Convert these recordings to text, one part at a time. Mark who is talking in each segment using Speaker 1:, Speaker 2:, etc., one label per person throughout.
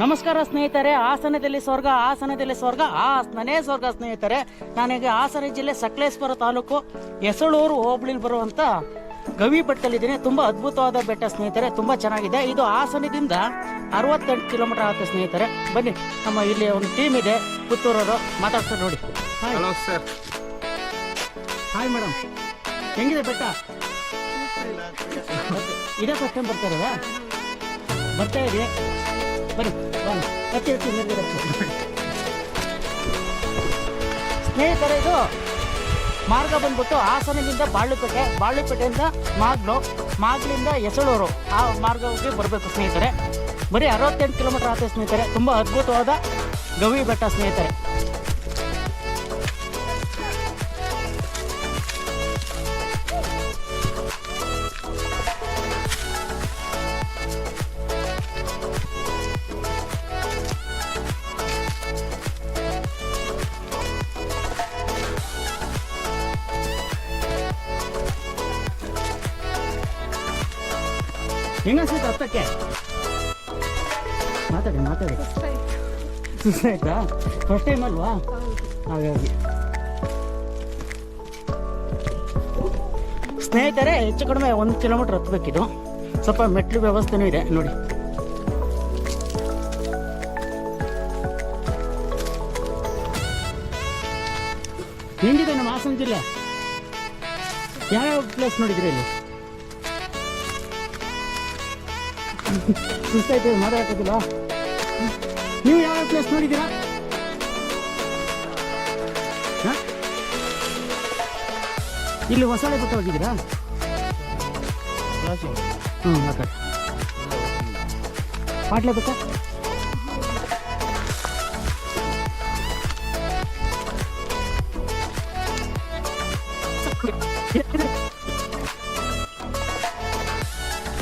Speaker 1: ನಮಸ್ಕಾರ ಸ್ನೇಹಿತರೆ ಹಾಸನದಲ್ಲಿ ಸ್ವರ್ಗ ಹಾಸನದಲ್ಲಿ ಸ್ವರ್ಗ ಹಾಸನನೇ ಸ್ವರ್ಗ ಸ್ನೇಹಿತರೆ. ನಾನೀಗ ಹಾಸನ ಜಿಲ್ಲೆ ಸಕಲೇಶ್ವರ ತಾಲೂಕು ಹೆಸಳೂರು ಹೋಬಳಿಲಿ ಬರುವಂತ ಗವಿ ಬೆಟ್ಟದಲ್ಲಿದ್ದೀನಿ ತುಂಬ ಅದ್ಭುತವಾದ ಬೆಟ್ಟ ಸ್ನೇಹಿತರೆ ತುಂಬ ಚೆನ್ನಾಗಿದೆ. ಇದು ಹಾಸನದಿಂದ ಅರವತ್ತೆಂಟು ಕಿಲೋಮೀಟರ್ ಆಗುತ್ತೆ ಸ್ನೇಹಿತರೆ. ಬನ್ನಿ ನಮ್ಮ ಇಲ್ಲಿ ಒಂದು ಟೀಮ್ ಇದೆ. ಪುತ್ತೂರವರು ಮಾತಾಡ್ತಾರೆ ನೋಡಿ. Hi
Speaker 2: hello sir
Speaker 1: hi madam ಹೆಂಗಿದೆ ಬೆಟ್ಟ? ಇದೇ ಫಸ್ಟ್ ಟೈಮ್ ಬರ್ತಾ ಇರೋದಾ ಬರ್ತಾ ಇದೆ ಬನ್ನಿ ಬನ್ನಿ. ಸ್ನೇಹಿತರೆ, ಇದು ಮಾರ್ಗ ಬಂದ್ಬಿಟ್ಟು ಹಾಸನದಿಂದ ಬಾಳುಪೇಟೆ ಬಾಳುಪೇಟೆಯಿಂದ ಮಾಗ್ಲು, ಮಾಗ್ಲಿಂದ ಹೆಸಳೂರು ಆ ಮಾರ್ಗ ಬರಬೇಕು ಸ್ನೇಹಿತರೆ. ಬರೀ ಅರವತ್ತೆಂಟು ಕಿಲೋಮೀಟರ್ ಆಗುತ್ತೆ ಸ್ನೇಹಿತರೆ. ತುಂಬ ಅದ್ಭುತವಾದ ಗವಿ ಬೆಟ್ಟ ಸ್ನೇಹಿತರೆ. ಹೆಂಗನ್ಸುತ್ತೆ ಹತ್ತಕ್ಕೆ? ಮಾತಾಡಿ ಮಾತಾಡಿ. ಸುಸ್ತಾಯ್ತಾ? ಫಸ್ಟ್ ಟೈಮ್ ಅಲ್ವಾ? ಹಾಗಾಗಿ. ಸ್ನೇಹಿತರೆ, ಹೆಚ್ಚು ಕಡಿಮೆ ಒಂದು ಕಿಲೋಮೀಟ್ರ್ ಹತ್ತಬೇಕಿದು. ಸ್ವಲ್ಪ ಮೆಟ್ಲು ವ್ಯವಸ್ಥೆನೂ ಇದೆ, ನೋಡಿ. ಹೆಂಗಿದೆ ನಮ್ಮ ಹಾಸನ ಜಿಲ್ಲೆ? ಯಾವ್ಯಾವ ಪ್ಲೇಸ್ ನೋಡಿದ್ರಿ ಇಲ್ಲಿ? ಸುಸ್ತಾಯ್ತು ಮಾತಾಡಕ್ಕಾಗಿಲ್ಲ. ನೀವು ಯಾವ ಪ್ಲೇಸ್ ನೋಡಿದ್ದೀರಾ? ಇಲ್ಲಿ ಹೊಸಳೆ ಬೆಟ್ಟ ಹೋಗಿದ್ದೀರಾ? ಹ್ಞೂ ಮಾತಾಡಿ ಪಾಟ್ಲೆ ಬೆಟ್ಟ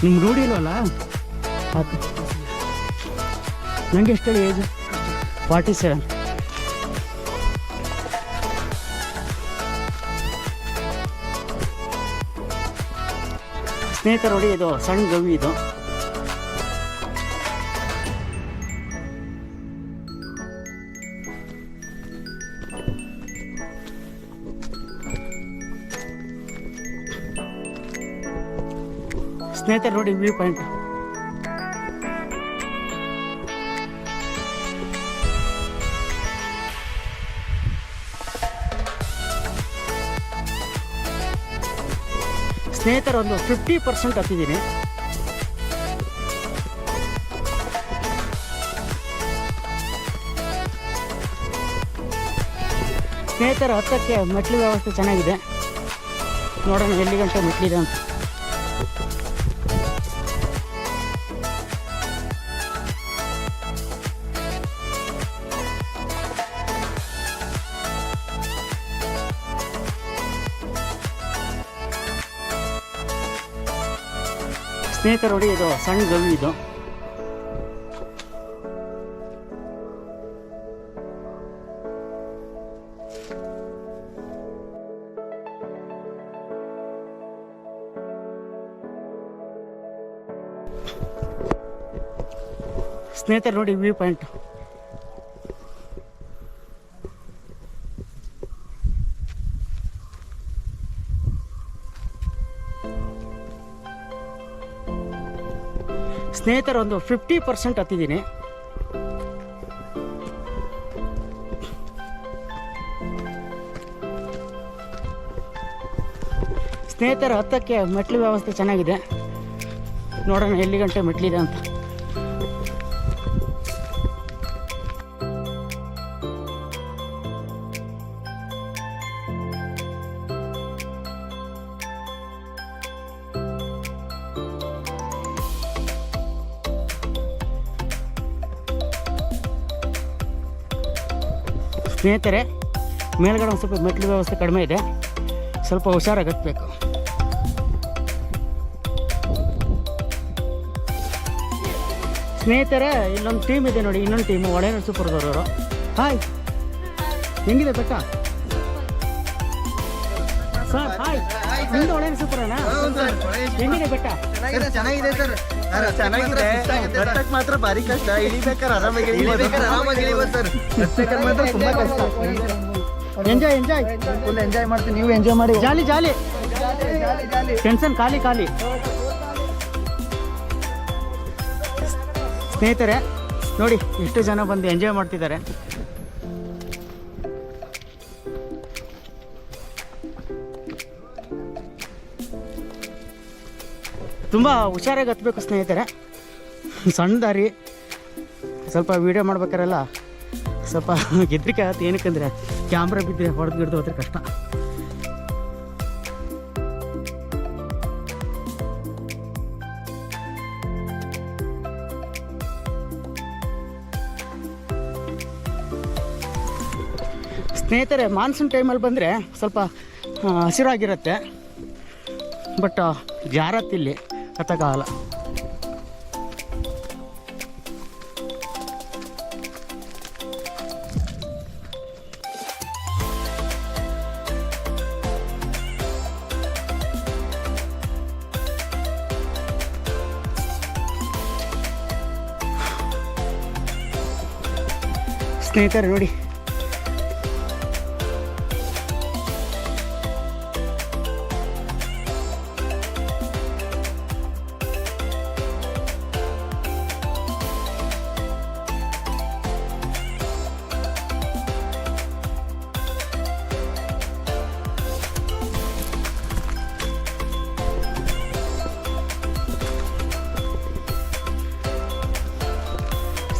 Speaker 1: ನಿಮ್ಗೆ ರೂಢಿ ಇಲ್ವಲ್ಲ? ಆಯ್ತು ನನಗೆ ಎಷ್ಟು ಹೇಳಿ ಏಜ್ ಫಾರ್ಟಿ ಸೆವೆನ್ ಸ್ನೇಹಿತರ ನೋಡಿ, ಇದು ಸಣ್ಣ ಗವಿ ಇದು. ಸ್ನೇಹಿತರು ನೋಡಿ, ವ್ಯೂ ಪಾಯಿಂಟ್. ಸ್ನೇಹಿತರು ಒಂದು ಫಿಫ್ಟಿ ಪರ್ಸೆಂಟ್ ಹತ್ತಿದ್ದೀನಿ. ಸ್ನೇಹಿತರು ಹತ್ತಕ್ಕೆ ಮೆಟ್ಲು ವ್ಯವಸ್ಥೆ ಚೆನ್ನಾಗಿದೆ. ನೋಡೋಣ ಎಲ್ಲಿ ಗಂಟೆ ಮೆಟ್ಲಿದೆ ಅಂತ. ಸ್ನೇಹಿತರು ನೋಡಿ ಇದು ಸಣ್ಣ ಗವಿ ಇದು. ಸ್ನೇಹಿತರು ನೋಡಿ ವ್ಯೂ ಪಾಯಿಂಟ್. ಸ್ನೇಹಿತರು ಒಂದು ಫಿಫ್ಟಿ ಪರ್ಸೆಂಟ್ ಹತ್ತಿದ್ದೀನಿ. ಸ್ನೇಹಿತರು ಹತ್ತಕ್ಕೆ ಮೆಟ್ಲು ವ್ಯವಸ್ಥೆ ಚೆನ್ನಾಗಿದೆ. ನೋಡೋಣ ಎಲ್ಲಿ ಗಂಟೆ ಮೆಟ್ಲಿದೆ ಅಂತ. ಸ್ನೇಹಿತರೆ, ಮೇಲ್ಗಡೆ ಒಂದು ಸ್ವಲ್ಪ ಮೆಟ್ಲು ವ್ಯವಸ್ಥೆ ಕಡಿಮೆ ಇದೆ. ಸ್ವಲ್ಪ ಹುಷಾರಾಗಿ ಹತ್ಬೇಕು ಸ್ನೇಹಿತರೆ, ಇಲ್ಲೊಂದು ಟೀಮ್ ಇದೆ ನೋಡಿ, ಇನ್ನೊಂದು ಟೀಮು ಒಳೇನು ಸೂಪರ್ದವರು ಹಾಯ್ ಹೆಂಗಿದೆ ಬೆಟ್ಟ? Sir hi. ನಿಮ್ದು ಒಳ್ಳೆ ಸೂಪರಣ್ಣ ಹೆಂಗಿದೆ ಬೆಟ್ಟ.
Speaker 2: ಸರ್, ಚೆನ್ನಾಗಿದೆ ಸರ್.
Speaker 3: ಚೆನ್ನಾಗಿದೆ.
Speaker 2: ಚೆನ್ನಾಗಿದೆ
Speaker 3: ಮಾತ್ರ ಭಾರಿ ಕಷ್ಟ. ಇಳಿಬೇಕಾದ್ರೆ ಆರಾಮಾಗಿ
Speaker 2: ಇಳಿಬೇಕಾದ್ರೆ ಆರಾಮಾಗಿ ಇಳಿಬೋದು ಸರ್.
Speaker 3: ಹತ್ತಕ್ಕೆ ಮಾತ್ರ ತುಂಬಾ ಕಷ್ಟ.
Speaker 1: ಎಂಜಾಯ್ ಎಂಜಾಯ್
Speaker 3: ಫುಲ್ ಎಂಜಾಯ್ ಮಾಡ್ತೀನಿ ನೀವು ಎಂಜಾಯ್ ಮಾಡಿ.
Speaker 1: ಜಾಲಿ ಜಾಲಿ. ಟೆನ್ಷನ್ ಖಾಲಿ ಖಾಲಿ. ಸ್ನೇಹಿತರೆ ನೋಡಿ ಎಷ್ಟು ಜನ ಬಂದು ಎಂಜಾಯ್ ಮಾಡ್ತಿದ್ದಾರೆ. ತುಂಬ ಹುಷಾರಾಗಿ ಹತ್ತಬೇಕು ಸ್ನೇಹಿತರೆ. ಸಣ್ಣ ದಾರಿ. ಸ್ವಲ್ಪ ವೀಡಿಯೋ ಮಾಡ್ಬೇಕಾರೆಲ್ಲ ಸ್ವಲ್ಪ ಗೆದ್ರಿಕೆ ಆಗುತ್ತೆ ಏನಕ್ಕಂದರೆ ಕ್ಯಾಮ್ರಾ ಬಿದ್ದರೆ ಹೊಡೆದು ಗಿಡ್ದು ಹೋದ್ರೆ ಕಷ್ಟ. ಸ್ನೇಹಿತರೆ ಮಾನ್ಸೂನ್ ಟೈಮಲ್ಲಿ ಬಂದರೆ ಸ್ವಲ್ಪ ಹಸಿರಾಗಿರುತ್ತೆ. ಬಟ್ ಜಾರತ್ತಿಲ್ಲಿ ಹತ್ತಕ್ಕಾಗಲ್ಲ ಸ್ನೇಹಿತರೆ ನೋಡಿ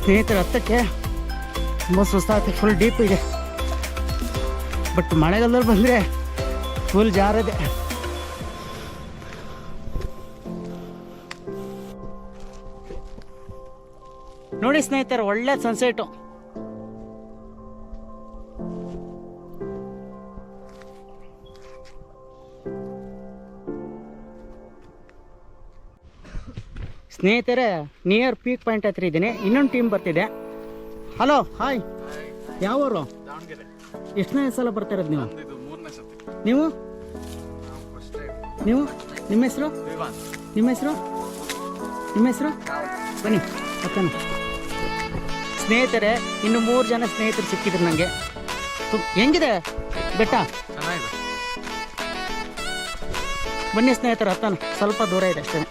Speaker 1: ಸ್ನೇಹಿತರ ಹತ್ತಕ್ಕೆ ತುಂಬ ಸುಸ್ತಾಗುತ್ತೆ ಫುಲ್ ಡೀಪ್ ಇದೆ. ಬಟ್ ಮಳೆಗಾಲದಲ್ಲಿ ಬಂದರೆ ಫುಲ್ ಜಾರದೆ. ನೋಡಿ ಸ್ನೇಹಿತರೆ, ಒಳ್ಳೆ ಸನ್ಸೆಟು ಸ್ನೇಹಿತರೆ ನಿಯರ್ ಪೀಕ್ ಪಾಯಿಂಟ್ ಹತ್ರ ಇದ್ದೀನಿ. ಇನ್ನೊಂದು ಟೀಮ್ ಬರ್ತಿದೆ. ಹಲೋ ಹಾಯ್ ಯಾವೂರು ಎಷ್ಟನೇ ಸಲ ಬರ್ತಾ ಇರೋದು ನೀವು? ನೀವು? ನೀವು? ನಿಮ್ಮ ಹೆಸರು? ನಿಮ್ಮ ಹೆಸರು? ನಿಮ್ಮ ಹೆಸರು? ಬನ್ನಿ ಅಕ್ಕನ ಸ್ನೇಹಿತರೆ ಇನ್ನು ಮೂರು ಜನ ಸ್ನೇಹಿತರು ಸಿಕ್ಕಿದ್ರು ನನಗೆ ಹೆಂಗಿದೆ? ಬೆಟ್ಟ? ಬನ್ನಿ ಸ್ನೇಹಿತರು ಹತ್ತಾನ. ಸ್ವಲ್ಪ ದೂರ ಇದೆ ಅಷ್ಟೇ.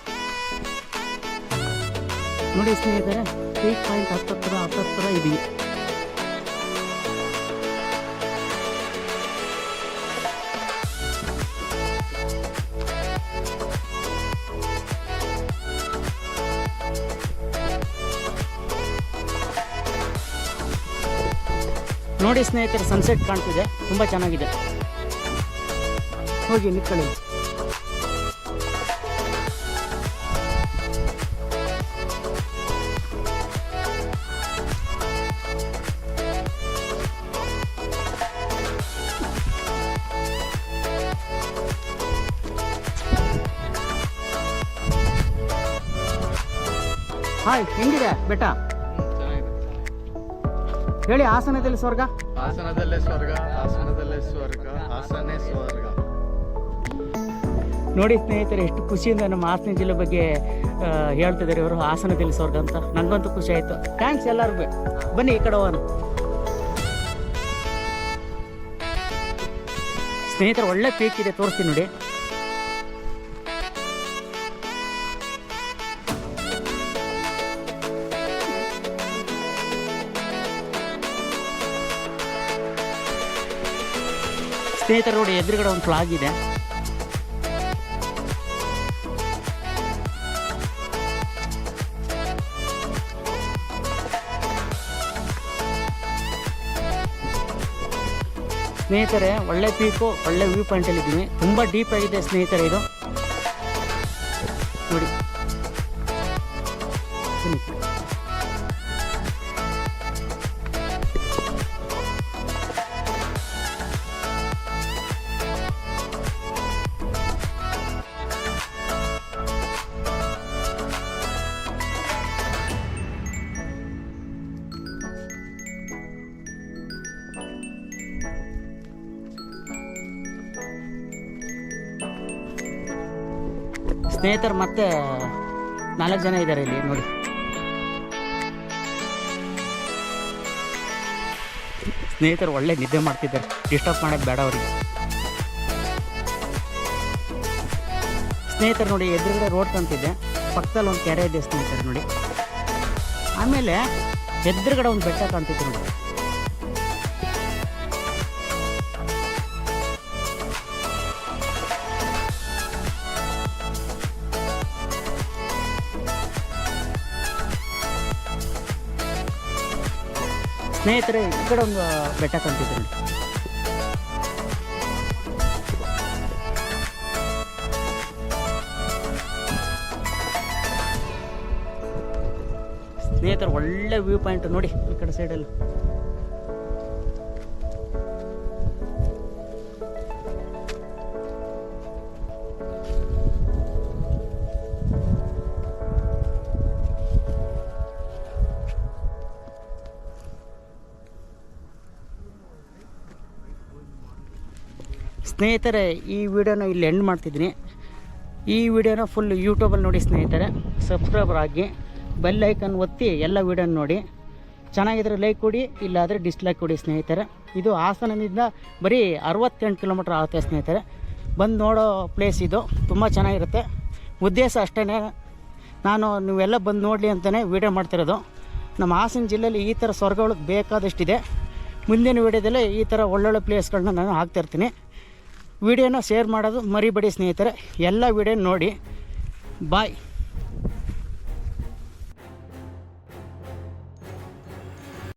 Speaker 1: ನೋಡಿ ಸ್ನೇಹಿತರೆ ಏಟ್ ಪಾಯಿಂಟ್ ಹತ್ತತ್ರ ಹತ್ತತ್ರ ಇದೀವಿ ನೋಡಿ ಸ್ನೇಹಿತರೆ ಸನ್ಸೆಟ್ ಕಾಣ್ತಿದೆ, ತುಂಬ ಚೆನ್ನಾಗಿದೆ. ಹೋಗಿ ನಿಂತ್ಕೊಳ್ಳಿ. ಹಾಯ್ ಹೆಂಗಿದೆ ಬೆಟ್ಟ? ಹೇಳಿ ಹಾಸನದಲ್ಲಿ ಸ್ವರ್ಗ?
Speaker 3: ಹಾಸನದಲ್ಲೇ ಸ್ವರ್ಗ ಹಾಸನದಲ್ಲೇ ಸ್ವರ್ಗ ಹಾಸನೇ ಸ್ವರ್ಗ.
Speaker 1: ನೋಡಿ ಸ್ನೇಹಿತರೆ ಎಷ್ಟು ಖುಷಿಯಿಂದ ನಮ್ಮ ಹಾಸನ ಜಿಲ್ಲೆ ಬಗ್ಗೆ ಹೇಳ್ತಿದ್ದಾರೆ ಇವರು ಹಾಸನದಲ್ಲಿ ಸ್ವರ್ಗ ಅಂತ. ನನಗಂತೂ ಖುಷಿ ಆಯಿತು. ಥ್ಯಾಂಕ್ಸ್ ಎಲ್ಲರಿಗೂ. ಬನ್ನಿ ಈ ಕಡೆ ಹೋಗೋಣ. ಸ್ನೇಹಿತರೆ ಒಳ್ಳೆ ಪೀಕ್ ಇದೆ ತೋರಿಸ್ತೀನಿ ನೋಡಿ. ಸ್ನೇಹಿತರು ನೋಡಿ, ಎದುರುಗಡೆ ಒಂದು ಫ್ಲಾಗ್ ಇದೆ. ಸ್ನೇಹಿತರೆ, ಒಳ್ಳೆ ಪೀಕು ಒಳ್ಳೆ ವ್ಯೂ ಪಾಯಿಂಟಲ್ಲಿ ಇದ್ದೀವಿ ತುಂಬ ಡೀಪ್ ಆಗಿದೆ ಸ್ನೇಹಿತರೆ ಇದು. ನೋಡಿ. ಸ್ನೇಹಿತರು ಮತ್ತೆ ನಾಲ್ಕು ಜನ ಇದ್ದಾರೆ ಇಲ್ಲಿ, ನೋಡಿ. ಸ್ನೇಹಿತರು ಒಳ್ಳೆ ನಿದ್ದೆ ಮಾಡ್ತಿದ್ದಾರೆ. ಡಿಸ್ಟರ್ಬ್ ಮಾಡೋದು ಬೇಡ ಅವರಿಗೆ. ಸ್ನೇಹಿತರು ನೋಡಿ, ಎದುರುಗಡೆ ರೋಡ್ ತಂತಿದೆ ಪಕ್ಕದಲ್ಲಿ ಒಂದು ಕೆರೆ ಇದೆ ಸ್ನೇಹಿತರು ನೋಡಿ. ಆಮೇಲೆ ಎದುರುಗಡೆ ಒಂದು ಬೆಟ್ಟ ಕಾಣ್ತಿತ್ತು ನೋಡಿ. ಸ್ನೇಹಿತರೆ ಈ ಕಡೆ ಒಂದು ಬೆಟ್ಟ ಕಂತಿದ್ರು ಸ್ನೇಹಿತರು ಒಳ್ಳೆ ವ್ಯೂ ಪಾಯಿಂಟ್ ನೋಡಿ ಈ ಕಡೆ ಸೈಡಲ್ಲಿ ಸ್ನೇಹಿತರೆ, ಈ ವಿಡಿಯೋನ ಇಲ್ಲಿ ಎಂಡ್ ಮಾಡ್ತಿದ್ದೀನಿ. ಈ ವಿಡಿಯೋನ ಫುಲ್ ಯೂಟ್ಯೂಬಲ್ಲಿ ನೋಡಿ ಸ್ನೇಹಿತರೆ ಸಬ್ಸ್ಕ್ರೈಬರ್ ಆಗಿ ಬೆಲ್ ಐಕನ್ ಒತ್ತಿ ಎಲ್ಲ ವಿಡಿಯೋನ ನೋಡಿ. ಚೆನ್ನಾಗಿದ್ರೆ ಲೈಕ್ ಕೊಡಿ, ಇಲ್ಲಾದರೆ ಡಿಸ್ಲೈಕ್ ಕೊಡಿ ಸ್ನೇಹಿತರೆ. ಇದು ಹಾಸನದಿಂದ ಬರೀ ಅರವತ್ತೆಂಟು ಕಿಲೋಮೀಟ್ರ್ ಆಗುತ್ತೆ ಸ್ನೇಹಿತರೆ. ಬಂದು ನೋಡೋ ಪ್ಲೇಸ್ ಇದು, ತುಂಬ ಚೆನ್ನಾಗಿರುತ್ತೆ. ಉದ್ದೇಶ ಅಷ್ಟೇ ನಾನು ನೀವೆಲ್ಲ ಬಂದು ನೋಡಲಿ ಅಂತಲೇ ವಿಡಿಯೋ ಮಾಡ್ತಿರೋದು. ನಮ್ಮ ಹಾಸನ ಜಿಲ್ಲೆಯಲ್ಲಿ ಈ ಥರ ಸ್ವರ್ಗಗಳು ಬೇಕಾದಷ್ಟಿದೆ. ಮುಂದಿನ ವಿಡಿಯೋದಲ್ಲೇ ಈ ಥರ ಒಳ್ಳೊಳ್ಳೆ ಪ್ಲೇಸ್ಗಳನ್ನ ನಾನು ಹಾಕ್ತಿರ್ತೀನಿ ವಿಡಿಯೋನ ಶೇರ್ ಮಾಡೋದು ಮರಿಬೇಡಿ ಸ್ನೇಹಿತರೆ. ಎಲ್ಲ ವಿಡಿಯೋ ನೋಡಿ. ಬಾಯ್.